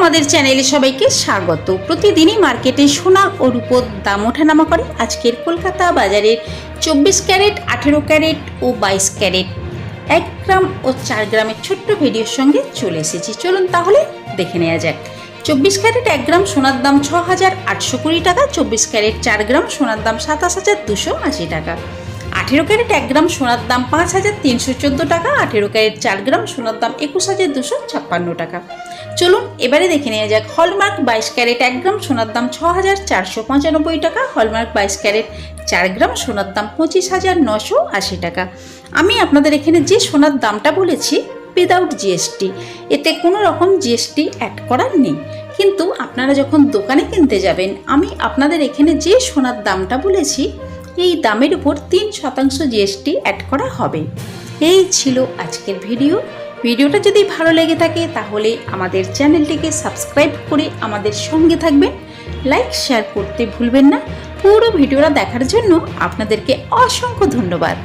আমাদের চ্যানেলে সবাইকে স্বাগত। প্রতিদিনই মার্কেটে সোনা ও রূপোর দাম ওঠানামা করে। আজকের কলকাতা বাজারের চব্বিশ ক্যারেট, আঠেরো ক্যারেট ও বাইশ ক্যারেট। এক গ্রাম ও চার গ্রামের ছোট্ট ভিডিওর সঙ্গে চলে এসেছি। চলুন তাহলে দেখে নেওয়া যাক। চব্বিশ ক্যারেট এক গ্রাম সোনার দাম ছ হাজার আটশো কুড়ি টাকা, চব্বিশ ক্যারেট চার গ্রাম সোনার দাম সাতাশ হাজার দুশো আশি টাকা। আঠেরো ক্যারেট এক গ্রাম সোনার দাম পাঁচ হাজার তিনশো চোদ্দ টাকা, আঠেরো ক্যারেট চার গ্রাম সোনার দাম একুশ হাজার দুশো ছাপ্পান্ন টাকা। চলুন, এবারে দেখে নেওয়া যাক, হলমার্ক বাইশ ক্যারেট এক গ্রাম সোনার দাম ছ হাজার চারশো পঁচানব্বই টাকা, হলমার্ক বাইশ ক্যারেট চার গ্রাম সোনার দাম পঁচিশ হাজার নশো আশি টাকা। আমি আপনাদের এখানে যে সোনার দামটা বলেছি উইদাউট জিএসটি এতে কোনো রকম জিএসটি অ্যাড করার নেই। কিন্তু আপনারা যখন দোকানে কিনতে যাবেন, আমি আপনাদের এখানে যে সোনার দামটা বলেছি এই দামের উপর তিন শতাংশ জিএসটি অ্যাড করা হবে। এই ছিল আজকের ভিডিও। ভিডিওটা যদি ভালো লেগে থাকে তাহলে আমাদের চ্যানেলটিকে সাবস্ক্রাইব করে আমাদের সঙ্গে থাকবেন। লাইক, শেয়ার করতে ভুলবেন না। পুরো ভিডিওটা দেখার জন্য আপনাদেরকে অসংখ্য ধন্যবাদ।